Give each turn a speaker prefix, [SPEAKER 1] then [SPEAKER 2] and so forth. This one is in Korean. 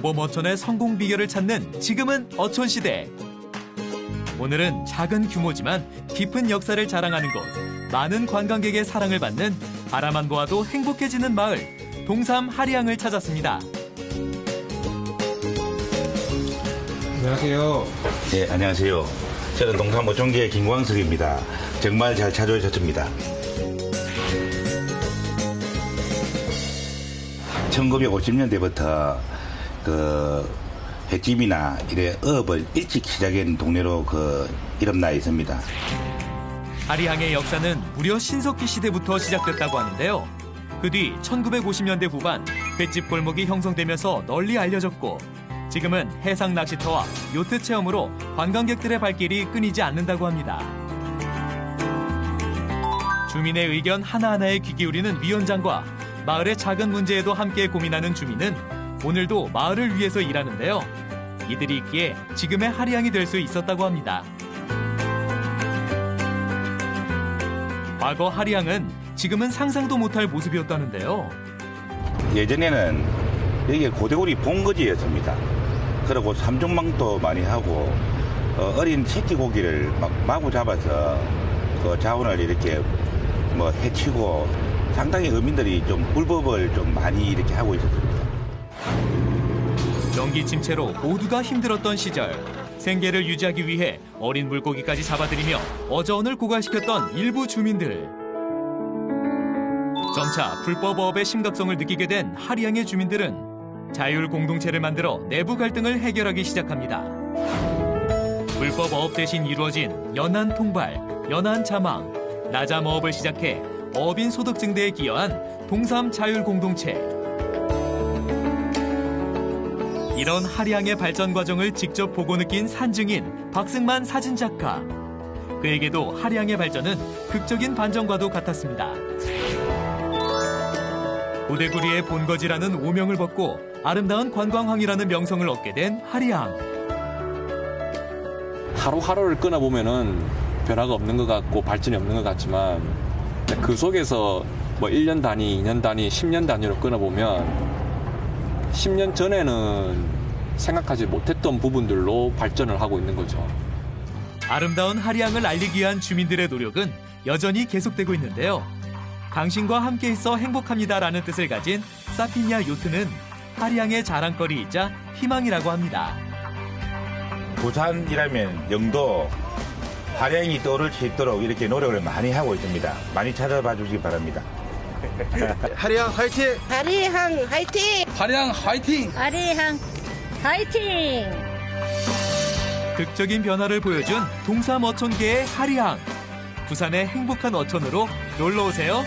[SPEAKER 1] 불법 어촌의 성공 비결을 찾는 지금은 어촌 시대. 오늘은 작은 규모지만 깊은 역사를 자랑하는 곳, 많은 관광객의 사랑을 받는 바라만 보아도 행복해지는 마을, 동삼 하리양을 찾았습니다.
[SPEAKER 2] 안녕하세요.
[SPEAKER 3] 네, 안녕하세요. 저는 동산 모종계 김광석입니다. 정말 잘 찾아오셨습니다. 1950년대부터 그 횟집이나 이래 어업을 일찍 시작한 동네로 그 이름나 있습니다.
[SPEAKER 1] 하리양의 역사는 무려 신석기 시대부터 시작됐다고 하는데요. 그 뒤 1950년대 후반 횟집 골목이 형성되면서 널리 알려졌고 지금은 해상 낚시터와 요트 체험으로 관광객들의 발길이 끊이지 않는다고 합니다. 주민의 의견 하나하나에 귀 기울이는 위원장과 마을의 작은 문제에도 함께 고민하는 주민은 오늘도 마을을 위해서 일하는데요. 이들이 있기에 지금의 하리양이 될 수 있었다고 합니다. 과거 하리양은 지금은 상상도 못할 모습이었다는데요.
[SPEAKER 3] 예전에는 여기 고대우리 본거지였습니다. 그리고 삼중망도 많이 하고 어, 어린 새끼 고기를 막 마구 잡아서 그 자원을 이렇게 뭐 해치고 상당히 어민들이 좀 불법을 좀 많이 이렇게 하고 있었습니다.
[SPEAKER 1] 연기 침체로 모두가 힘들었던 시절 생계를 유지하기 위해 어린 물고기까지 잡아들이며 어저언을 고갈시켰던 일부 주민들 점차 불법어업의 심각성을 느끼게 된 하리양의 주민들은 자율 공동체를 만들어 내부 갈등을 해결하기 시작합니다. 불법 어업 대신 이루어진 연안 통발, 연안 자망, 나잠 어업을 시작해 어업인 소득 증대에 기여한 동삼 자율 공동체. 이런 하리양의 발전 과정을 직접 보고 느낀 산증인 박승만 사진작가. 그에게도 하리양의 발전은 극적인 반전과도 같았습니다. 고대구리의 본거지라는 오명을 벗고 아름다운 관광황이라는 명성을 얻게 된 하리양.
[SPEAKER 2] 하루하루를 끊어보면은 변화가 없는 것 같고 발전이 없는 것 같지만 그 속에서 뭐 1년 단위, 2년 단위, 10년 단위로 끊어보면 10년 전에는 생각하지 못했던 부분들로 발전을 하고 있는 거죠.
[SPEAKER 1] 아름다운 하리양을 알리기 위한 주민들의 노력은 여전히 계속되고 있는데요. 당신과 함께 있어 행복합니다라는 뜻을 가진 사피니아 요트는 하리양의 자랑거리이자 희망이라고 합니다.
[SPEAKER 3] 부산이라면 영도 화량이 떠오를 수 있도록 이렇게 노력을 많이 하고 있습니다. 많이 찾아봐 주시기 바랍니다.
[SPEAKER 4] 하리양 화이팅!
[SPEAKER 5] 다리항 화이팅!
[SPEAKER 4] 하리양 화이팅!
[SPEAKER 6] 아리항 화이팅!
[SPEAKER 1] 극적인 변화를 보여준 동삼 어촌계의 하리양. 부산의 행복한 어촌으로 놀러 오세요.